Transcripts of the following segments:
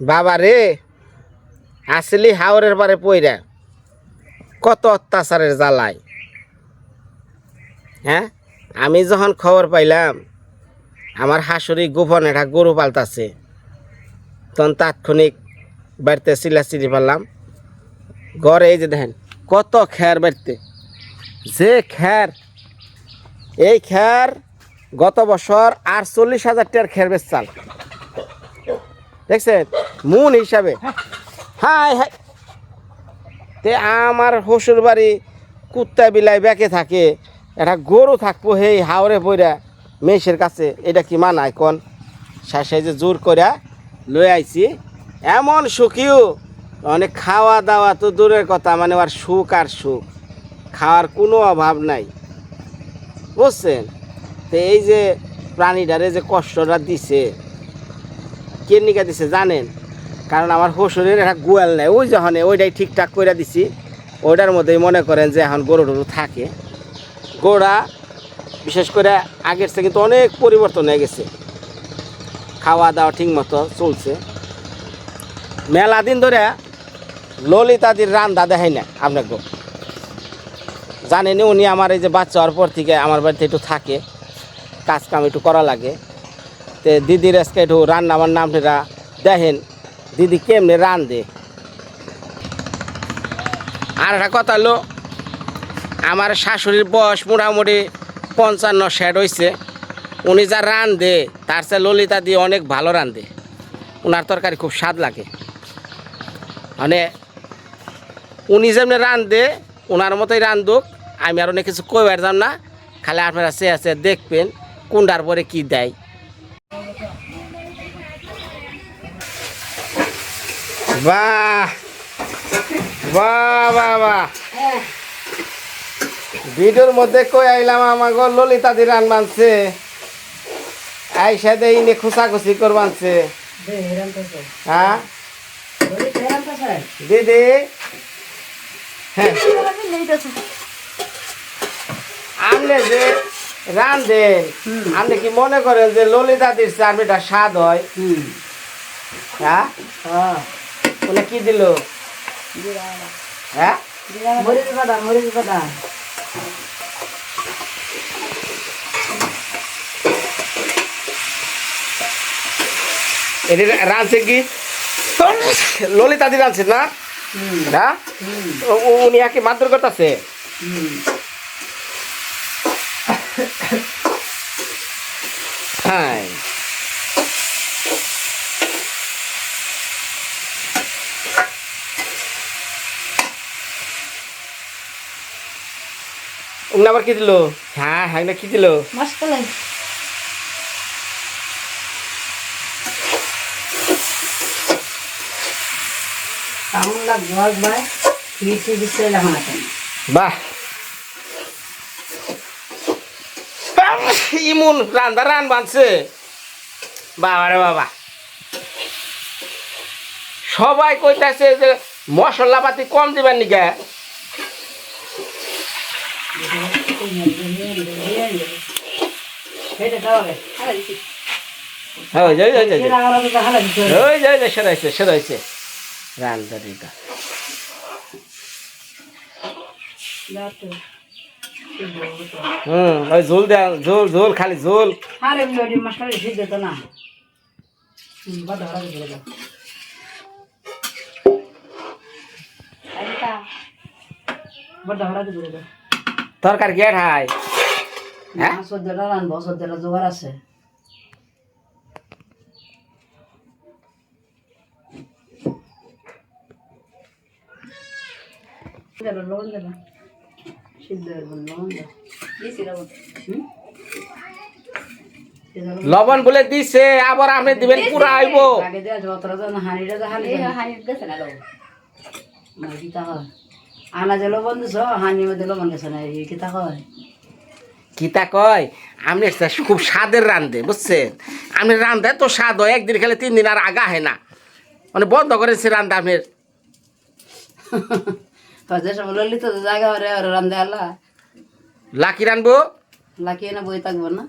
বাবা রে, আসলি হাওরের পারে পইরা। কত অত্যাচারের জ্বালায়। হ্যাঁ? আমি যখন খবর পাইলাম, আমার হাসুরি গোপন একটা গরু পাল্টাছে তখন তাৎক্ষণিক বাড়িতে চিল্লাচিল্লি পারলাম। ঘরে এই যে দেখেন, কত খ্যার বাড়িতে। যে খ্যার এই খ্যার গত বছর আটচল্লিশ হাজার টাকার খ্যার বেচাল দেখছেন? মুন হিসাবে। হাই হাই। তে আমার শ্বশুর বাড়ি কুত্তা বিলাই ব্যাকে থাকে। একটা গরু থাকব সেই হাওড়ে পইরা মেষের কাছে। এটা কি মানায় কন শেষে যে জোর করে লয়ে আইছি। এমন সুখীও অনেক খাওয়া দাওয়া তো দূরের কথা মানে ওর সুখ আর সুখ। খাওয়ার কোনো অভাব নাই। বুঝছেন? তো এই যে প্রাণীটারে যে কষ্টটা দিছে কে নিকা দিছে জানেন? কারণ আমার শ্বশুরের একটা গোয়াল নেই। ওই যখন ওইটাই ঠিকঠাক করে দিছি, ওইটার মধ্যেই মনে করেন যে এখন গরু টরু থাকে। গোড়া, বিশেষ করে আগের থেকে কিন্তু অনেক পরিবর্তন হয়ে গেছে। খাওয়া দাওয়া ঠিক মতো চলছে। মেলা দিন ধরে ললিতাদির রান্দা দেখাই না আপনাকে। জানেনি উনি আমার এই যে বাচ্চা হওয়ার পর থেকে আমার বাড়িতে একটু থাকে। কাজ কাম একটু করা লাগে। তে দিদির আজকে একটু রান্না বান্না আপনারা দেখেন। দিদি কেমনে রান দে আর একটা কথা হলো, আমার শাশুড়ির বয়স মোটামুটি পঞ্চান্ন ষাট হয়েছে উনি যা রান দে তার চেয়ে ললিতা দিয়ে অনেক ভালো রান দে ওনার তরকারি খুব স্বাদ লাগে। মানে উনি যেমনি রান দে ওনার মতোই রান্ধুক আমি আর অনেক কিছু কইবার যাম না। খালি আপনারা সে আছে দেখবেন কোনটার পরে কি দেয়। বাহ। বাহ বাহ বাহ। ভিডিওর মধ্যে কই আইলাম আমাকে ললিতা দি রান মানছে আইসা দে ইনে খুসাখুসি কর মানছে হ্যাঁ? দিদি হ্যাঁ। আপনি যে রান দেন আপনি কি মনে করেন যে ললিতা দির চারমিটা স্বাদ হয়? হ্যাঁ। উনি কি দিল? হ্যাঁ? মরিচ এটি রাঁধছে কি? ললিতা দি রাঁধছে না? ও- উনি একে মারধর করতেছে হ্যাঁ উনি আবার কি দিল? হ্যাঁ হ্যাঁ না কি দিল? এখন বাহ। ইমুন রান্দা রান বানছে। বাবা রে বাবা। সবাই কইতাছে যে মশলা পাতি কম দিবেন নিকে এটা খাওয়াবে ওই যে ওই যে এটা আলাদা তো হালা দিতে হবে। ওই যে ওই যে সেরাইছে সেরাইছে। হুম ওই ঝোল দেয়া ঝোল ঝোল খালি ঝোল আরে ওই মশলা সিদ্ধ তো না। বাদ দাও, তরকারি গেট হাই হ্যাঁ? সদ্যটা রানবো সদ্যটা জোগাড় আছে। লবণ। সিদ্ধ লবণ হুম? লবণ। লবণ বলে দিছে আবার আপনি দিবেন পুরা আইব আগে দেওয়া আছে, অতটা তো না, হাঁড়িটা তো হালি না, কিতা হয়? আনা যে লবণ দিছ হানির মধ্যে লবণ গেছে না এই কিতা হয় কিতা কয়? আপনি খুব স্বাদের রান্ধে বুঝছেন? আপনি রান্ধে তো স্বাদ হয় একদিন খেলে তিন দিন আর আগা হয় না। মানে বন্ধ করেছে রান্ধা আপনার হজে সব ললিত তো জায়গা হরে আর রান্ধে আল্লাহ লাকি রানবো লাকিয়ে না বই থাকব না।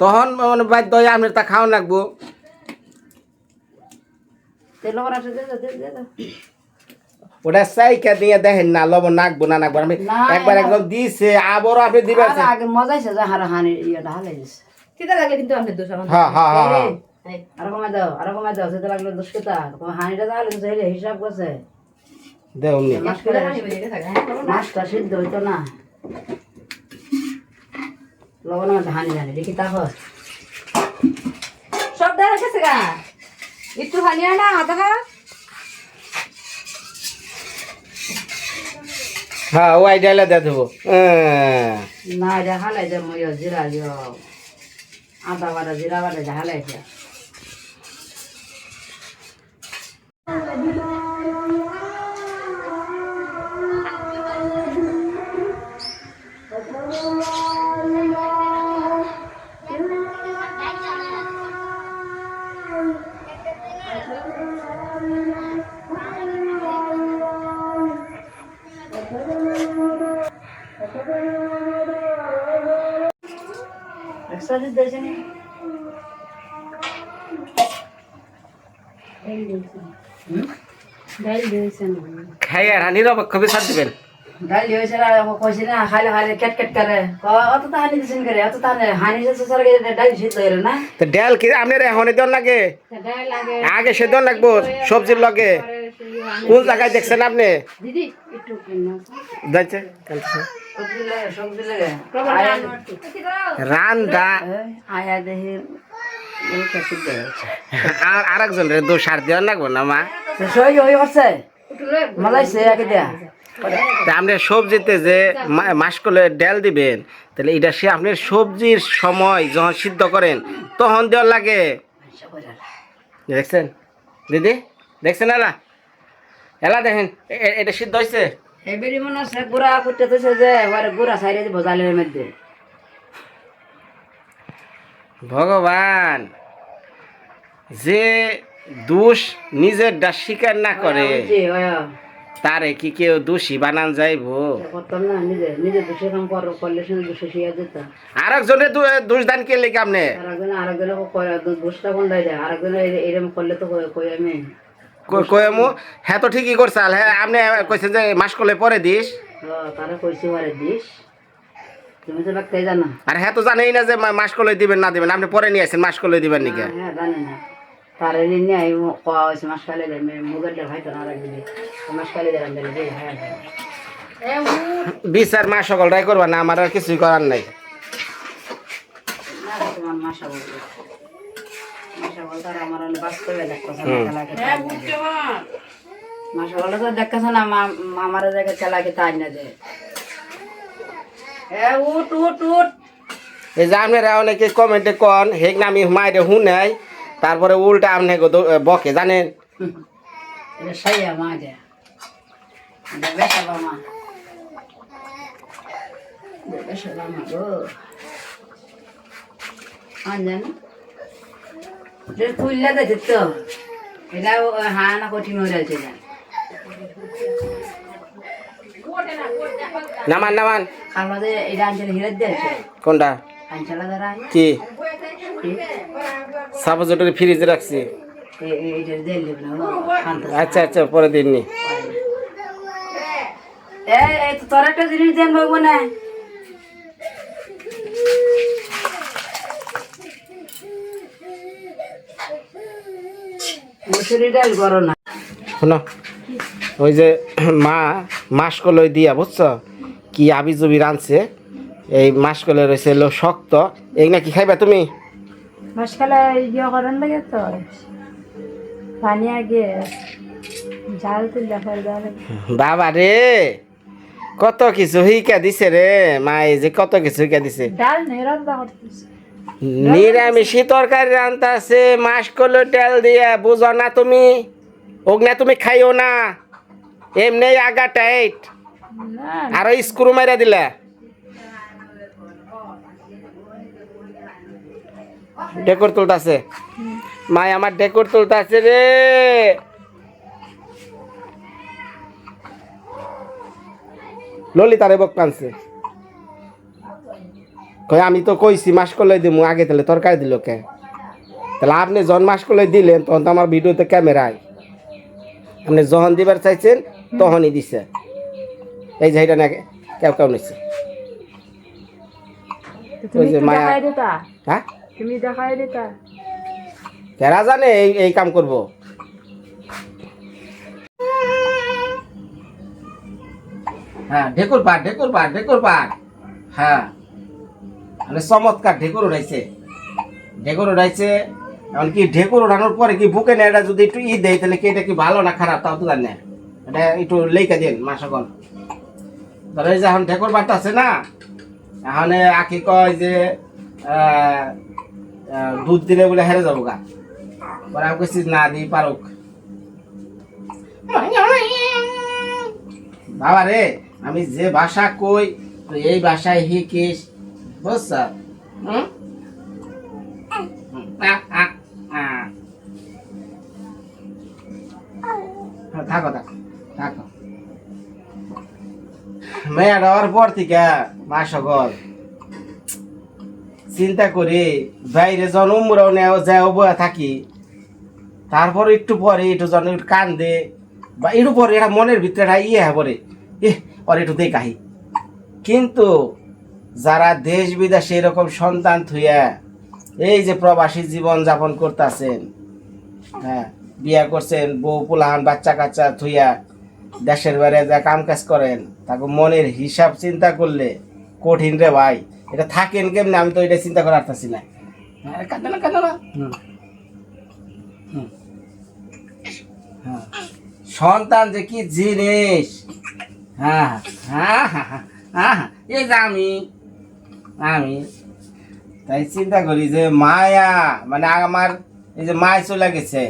তখন মানে বাধ্য হয়ে আপনার তা খাওয়া লাগবো। তেল দে দে দে দে। ওটা সাইকা দিয়ে দেখেন না লবণ নাকবো না নাকবো আমি একবার একদম দিছে আবারও আপনি দিবেন মজাইছে যে হারা হানি ইয়েটা হালাই দিছে। তিতা লাগলে কিন্তু আপনার দোষ আমার হ্যাঁ হ্যাঁ হ্যাঁ হ্যাঁ। আরও কমাই দাও আরও কমাই দাও সেটা লাগলে দশ কেতা তোমার হানিটা তাহলে হেলে হিসাব করছে। দেউন নি। থাকে, হ্যাঁ। মাছটা সিদ্ধ হইতো না। লবণ মধ্যে হানি জানি দেখি তাকো সব দেওয়া গেছে গা। একটু হানি হয় না আধা হ্যাঁ ও আইডিয়ালে দিয়ে দেবো। হ্যাঁ। না এটা হালাই দে মই জিরা দিও আদা বাটা জিরা বাটা যা হালাই দিয়া একশো দিতে না? খাইয়ে নিরপেক্ষ বিচার দিবেন। ডাইল হয়েছে না কইছি না খাইলে খাইলে কেট কেট করে। অত তো হানি দিছেন করে অত তো হানি সিদ্ধ না? তো ডাল কি? আপনার এখনই লাগে? আগে সে দেন লাগবো সবজির লগে। কোন জায়গায় দেখছেন আপনি? রান্দা আর আরেকজন রে দু সার দেওয়ার লাগবো না মা? আপনি সবজিতে যে মাসকলে ডাল দিবেন তাহলে এটা সে আপনি সবজির সময় যখন সিদ্ধ করেন তখন দেওয়ার লাগে। দেখছেন? দিদি দেখছেন এলা এলা দেখেন এটা সিদ্ধ হয়েছে এবারে মনে হচ্ছে গুড়া করতে দিছে যে এবারে গুড়া সাইডে ভজালের মধ্যে। ভগবান যে দোষ নিজের ডা স্বীকার না করে তারে কি কেউ দোষী বানান যাইবো? করতাম না নিজে নিজে দোষে দান কে লেগে আপনি? আরেকজনে আরেকজনে দোষটা কোন দেয়? আরেকজনে এরকম করলে তো কই আমি? কয়মু হ্যাঁ তো ঠিকই করছাল হ্যাঁ আপনি কইছেন যে মাস করলে পরে দিস। হ্যাঁ, তারা কইছে পারে দিস। তুমি তো লাগতে জানো। আর হ্যাঁ তো জানেই না যে মা- মাস করলে দিবেন না দিবেন আপনি পরে নিয়ে আসেন মাস করলে দিবেন নাকি? হ্যাঁ জানি না। তারে নিয়ে আই কোয়া হয়েছে মাস খালে মুগের ভাই তো না রাখবি মাস হ্যাঁ বিচার মা সকলটাই করবা না? আমার আর কিছুই করার নাই। না তোমার মাসা বলতে আর আমার হলে বাস্তবে দেখতেছে না হুম। চালাকে মাসা বলে তো দেখতেছে না আমার জায়গায় চালাকে তাই না যে। এ উঠ উঠ উঠ। এই যে আপনারা অনেকে কমেন্টে কন হেক না আমি মাইরে হুনাই তারপরে উল্টা আপনি বকে জানেন? এটা তো এটা হা না কঠিন হয়ে যাচ্ছে নামান এটা দিয়েছে কোনটা? কি? ফ্রিজে রাখছি। আচ্ছা আচ্ছা পরে দিননি। এ তো তোর একটা জিনিস দেন বলব না। মুসুরি ডাল করো না। শোনো ওই যে মা মাসকলই দিয়া বুঝছ? কি আবি জবি রানছে এই মাসকলে রয়েছে লো শক্ত। এই না কি খাইবা তুমি? ইয়ে করেন লাগে তো। পানি আগে জাল তো বাবা রে কত কিছু হিকা দিছে রে মাই যে কত কিছু হিকা দিছে। ডাল নেই রান্না করতেছে। নিরামিষি তরকারি রান্তাছে মাসকলে তেল দিয়া বুঝো না তুমি? ওগ না তুমি খাইও না। এমনি আগা টাইট আরও স্ক্রু মাইরা দিলা। ডেকোর তুলতাছে। মাই আমার ডেকোর তুলতাছে রে। ললিতারে বক কানছে কই আমি তো কইছি মাস করলে দিমু আগে তাহলে তরকারি দিল কে? তাহলে আপনি জন মাস করলে দিলেন তখন তো আমার ভিডিওতে ক্যামেরায় আপনি যখন দিবার চাইছেন তখনই দিছে। এই যে এটা না কেউ কেউ নিচ্ছে ওই যে মায়া- হ্যাঁ? তুমি দেখাই দিতা? কেরা জানে এই এই কাম করব? হ্যাঁ ঢেকুর পাট ঢেকুর পাট ঢেকুর পাট হ্যাঁ। মানে চমৎকার ঢেকুর উঠাইছে ঢেকুর উঠাইছে এমনকি ঢেকুর উঠানোর পরে কি বুকে না এটা যদি একটু ই দেয়, তাহলে কি এটা কি ভালো না খারাপ? তাও তো জানি এটা একটু লেখা দিন মা সকল ধরো যে এখন ঢেকুর পাট আছে না? এখন আখি কয় যে দুধ দিলে বলে হেরে যাব গা। পরে আমি কইছি, না দিই পারুক। বাবা রে আমি যে ভাষা কই এই ভাষায় শিখিস বুঝছ আ, আ। হ্যাঁ, থাকো থাকো থাকো মেয়া দেওয়ার পর থেকে মা সকল চিন্তা করি বাইরে যখন উমরাও নেও যায় বয়া থাকি তারপর একটু পরে একটু যখন একটু কান্দে বা একটু পরে এটা মনের ভিতরে ইয়ে হ্যাঁ পরে এ ওর একটু দেখাই কিন্তু যারা দেশ বিদেশে এরকম সন্তান থুইয়া এই যে প্রবাসী জীবন যাপন করতেছেন হ্যাঁ বিয়া করছেন বউ পুলাহান বাচ্চা কাচ্চা থুইয়া দেশের বাইরে যা কাম কাজ করেন তাকে মনের হিসাব চিন্তা করলে কঠিন রে ভাই এটা থাকেন কেমনে আমি তো এটা চিন্তা করে আসতেছি না হ্যাঁ, কাঁদে না কাঁদে না। হ্যাঁ। সন্তান যে কি জিনিস হ্যাঁ হ্যাঁ হ্যাঁ হ্যাঁ হ্যাঁ হ্যাঁ। এই যে আমি আমি তাই চিন্তা করি যে মায়া মানে আমার এই যে মায় চলে গেছে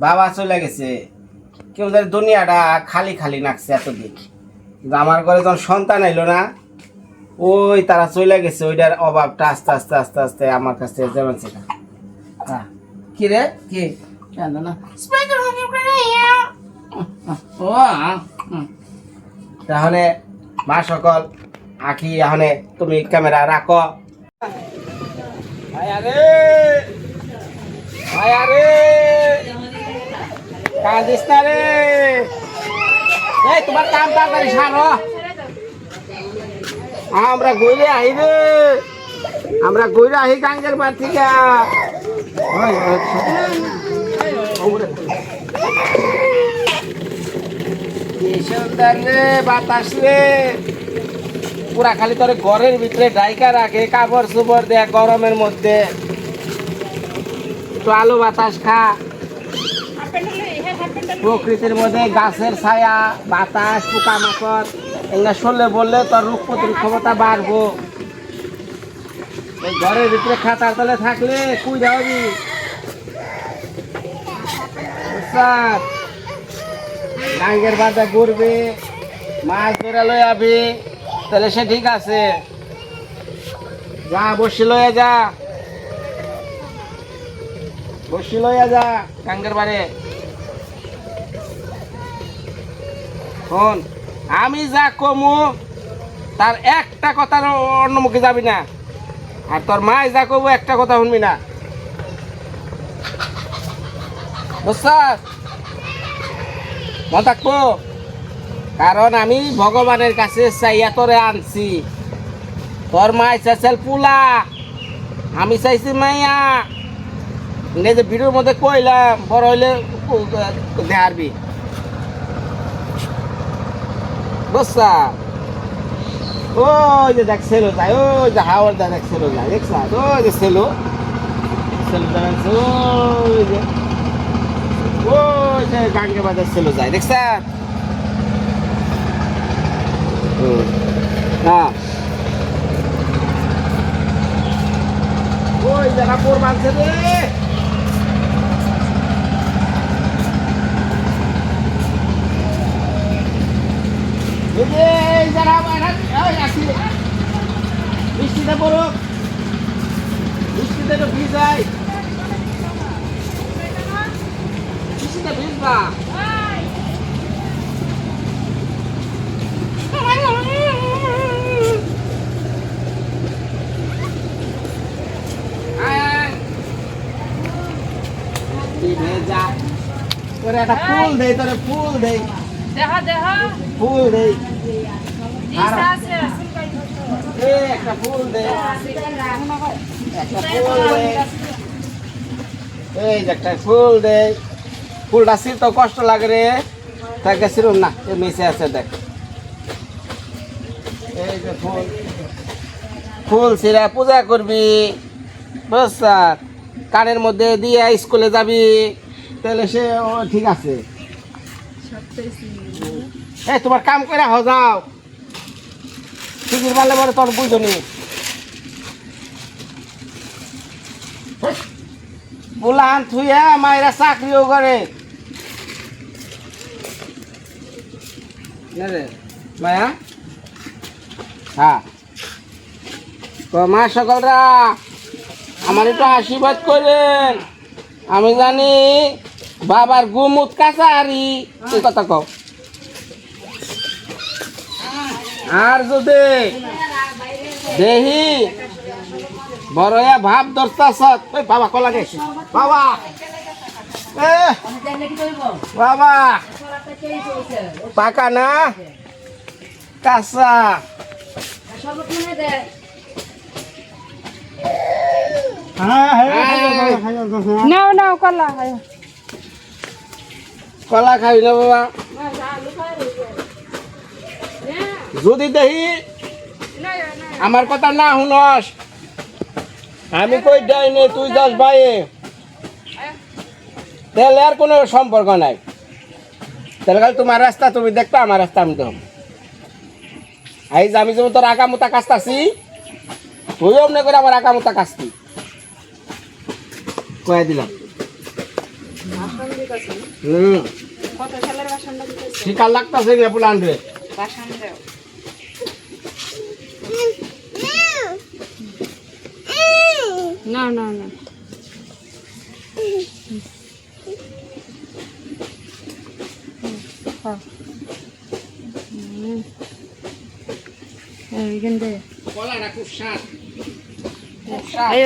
বাবা চলে গেছে কেউ জানি দুনিয়াটা খালি খালি নাকছে এতদিন। কিন্তু আমার ঘরে যখন সন্তান এলো না ওই তারা চলে গেছে ওইটার অভাবটা আস্তে আস্তে আস্তে আস্তে আমার কাছ থেকে যেমন সেটা হ্যাঁ কি রে? কি? কেন না? ও তাহলে মা সকল আখি এখানে তুমি ক্যামেরা রাখো। আয়া রে আয়া রে কাঁদিস না রে। এই, তোমার কাম তাড়াতাড়ি সারো। আমরা গইরে আহি রে। আমরা গইরে আহি গাঙ্গের বার রে বাতাস রে। পুরা খালি তোর ঘরের ভিতরে ডাইকা রাখে, কাপড় চোপড় দেয়া গরমের মধ্যে। একটু আলো বাতাস খা। প্রকৃতির মধ্যে গাছের ছায়া, বাতাস, পোকামাকড়, এগুলা শুনলে বললে তোর রোগ প্রতিরোধ ক্ষমতা বাড়বো। ঘরের ভিতরে খাতার তলে থাকলে কুই যাবি? ডাঙ্গের বাদা ঘুরবে, মাছ ধরে যাবি তাহলে সে ঠিক আছে। যা, বসি লয়ে যা। বসি লয়ে যা ডাঙ্গের বাড়ি। শোন, আমি যা কমু, তার একটা কথার অন্য মুখে যাবি না। আর তোর মায় যা কমু, একটা কথা শুনবি না। বুঝছাস? মন থাকব? কারণ আমি ভগবানের কাছে চাইয়া আনছি। তোর মায় চাইছিল পুলা। আমি চাইছি মাইয়া। যে ভিডিওর মধ্যে কইলাম, বড় হইলে দেখারবি বুঝছা? ওই যে দেখ সেলো যায় ওই যে হাওয়ার দা দেখ সেলো যায় দেখছা? ওই যে সেলো সেলো ওই যে। ওই যে গাঙ্গে বাজার সেলো যায় দেখছা? হ্যাঁ। ওই যে কাপড় বাঁধছে রে। বৃষ্টিতে পড়ুক। বৃষ্টিতে তো ভিজাই বৃষ্টিতে ভিজবা। তোরে একটা ফুল দেই তোরে ফুল দেই। দেখা দেখা ফুল দেই। আছে একটা ফুল দেই। একটা ফুল দেই। এই যে একটা ফুল দেই। ফুলটা তো কষ্ট লাগে রে। তাকে ছিড়ুন না এ মিশে আছে দেখ। এই যে ফুল। ফুল ছিঁড়া পূজা করবি। বুঝছ? কানের মধ্যে দিয়ে স্কুলে যাবি। তাহলে সে ঠিক আছে। এই তোমার কাম করে হও যাও। ঠিকই পারলে পরে তোর বুঝনি বুলান থুইয়া মায়েরা চাকরিও করে। না মায়া। হ্যাঁ। মা সকলরা আমার একটু আশীর্বাদ করেন। আমি জানি বাবার গুমুত কাছারি এই কথা কও? আর যদি দেহি বড়য়া ভাব দরতাছ ওই বাবা কলা গেছে বাবা! এ! বাবা! পাকা না? কাঁচা। নাও নাও কলা খাই কলা খাবি না বাবা। যদি দেখি আমার কথা না শুনস, আমি কই যাই নে, তুই যাস বাইয়ে তাহলে আর কোনো সম্পর্ক নাই। তাহলে খালি তোমার রাস্তা, তুমি দেখবে আমার রাস্তা, আমি এই যে আমি যেমন তোর আকামুতা কাছতাছি তুইও মনে করে আমার আকামুতা কাছতি কয়ে দিলাম। হুম। কত সালের বাসনটা শিকার লাগতাছে রে পুলান রে। না না না। এইখান থেকে।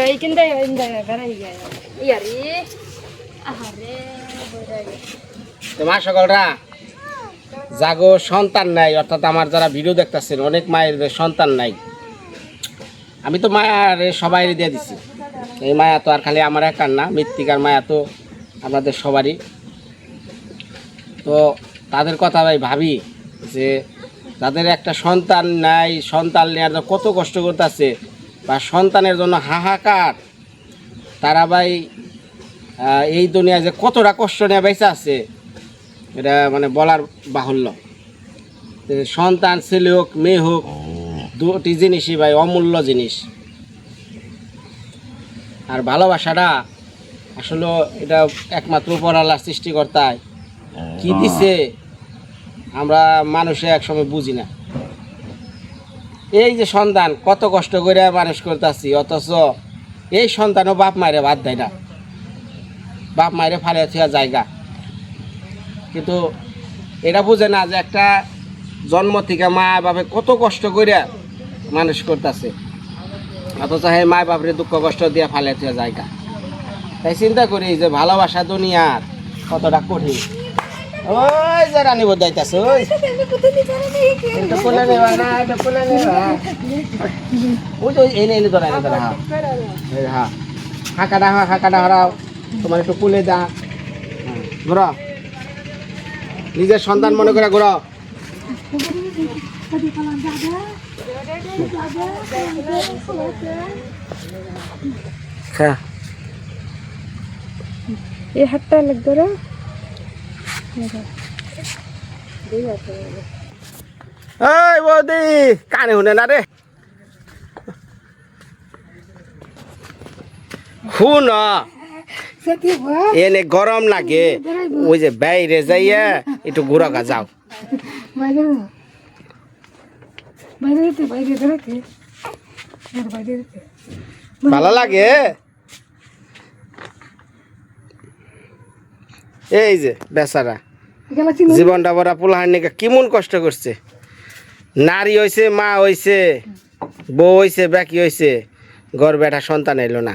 এইখান থেকে বেড়াই গেল ইয়ারে তোমার সকলরা? জাগো, সন্তান নাই, অর্থাৎ আমার যারা ভিডিও দেখতেছেন, অনেক মায়ের সন্তান নাই। আমি তো মায়ার সবাই দিয়ে দিছি। এই মায়া তো আর খালি আমার একার না, মৃত্তিকার মায়া তো আপনাদের সবারই। তো তাদের কথা ভাই ভাবি যে তাদের একটা সন্তান নাই, সন্তান নেওয়ার জন্য কত কষ্ট করতেছে, বা সন্তানের জন্য হাহাকার, তারা ভাই এই দুনিয়ায় যে কতটা কষ্ট নিয়ে বেঁচে আছে এটা মানে বলার বাহুল্য। সন্তান ছেলে হোক মেয়ে হোক দুটি জিনিসই ভাই অমূল্য জিনিস। আর ভালোবাসাটা আসলে এটা একমাত্র উপর আল্লাহ সৃষ্টিকর্তায় কি দিছে আমরা মানুষে একসময় বুঝি না। এই যে সন্তান কত কষ্ট করে মানুষ করতেছি অথচ এই সন্তানও বাপ মায়ের বাদ দেয় না। বাপ মায়ের ফালে থিয়া জায়গা। কিন্তু এটা বুঝে না যে একটা জন্ম থেকে মা বাপে কত কষ্ট করে মানুষ করতেছে। অথচ সেই মা বাপরে দুঃখ কষ্ট দিয়ে ফালে থিয়া জায়গা। তাই চিন্তা করি যে ভালোবাসা দুনিয়ার কতটা কঠিন। ওই যে রানী না, এটা ওই এনে এনে ধরা ধরা হ্যাঁ। হ্যাঁ। হাঁকাটা হারাও তোমার একটু কুলে দা ঘোরা। নিজের সন্তান মনে করে ঘোরা। হ্যাঁ। এই হাতটা লাগবে রে এই বৌদি কানে শুনে না রে। শুন। এনে গরম লাগে। ওই যে বাইরে যাইয়া একটু ঘুরা যাও। বাইরে যেতে ভালো লাগে? এই যে বেচারা। জীবনটা বড় পোলাহার নিকে কেমন কষ্ট করছে? নারী হয়েছে মা হয়েছে বউ হয়েছে বাকি হয়েছে ঘর বেটা সন্তান এলো না।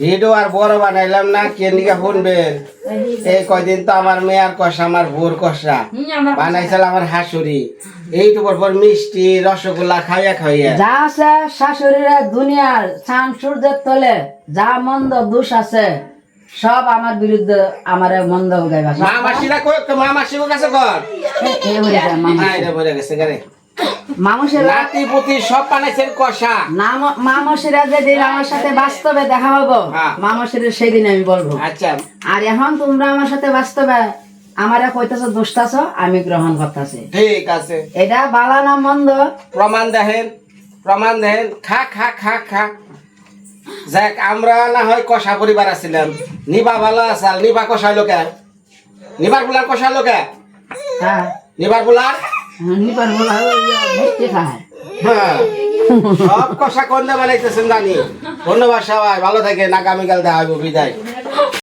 ভিডিও আর বড় বানাইলাম না কে নিকা শুনবেন? এই কয়দিন তো আমার মেয়ার কষা আমার ভোর কষা। বানাইছিল আমার হাসুরি এইটুকুর পর মিষ্টি রসগোল্লা খাইয়া খাইয়া। যা আছে শাশুড়িরা দুনিয়ার চান সূর্যের তলে যা মন্দ দোষ আছে সব আমার বিরুদ্ধে আমার মন্দ গাইবা। মা মাসিরা কই তো মা মাসির কাছে কর। না বলে গেছে গারে মানুষের সব বানাইছেন কষা। মামসিরা যেদিন আমার সাথে বাস্তবে দেখা হব। হ্যাঁ। সেদিন আমি বলব। আচ্ছা। আর এখন তোমরা আমার সাথে বাস্তবে আমারে কইতেছো দুষ্টাছ আমি গ্রহণ করতেছি। ঠিক আছে। এটা বালা না মন্দ? প্রমাণ দেখেন প্রমাণ দেখেন। খা খা খা খা। যাক আমরা না হয় কষা পরিবার আছিলাম। নিবা ভালো আসাল নিবা কষাই লোকে নিবার বুলার কষাই লোকে হ্যাঁ। নিবার বুলার? হ্যাঁ সব কষা বানাইতেছেন জানি। ধন্যবাদ সবাই ভালো থাকে আগামীকাল দেখা বিদায়।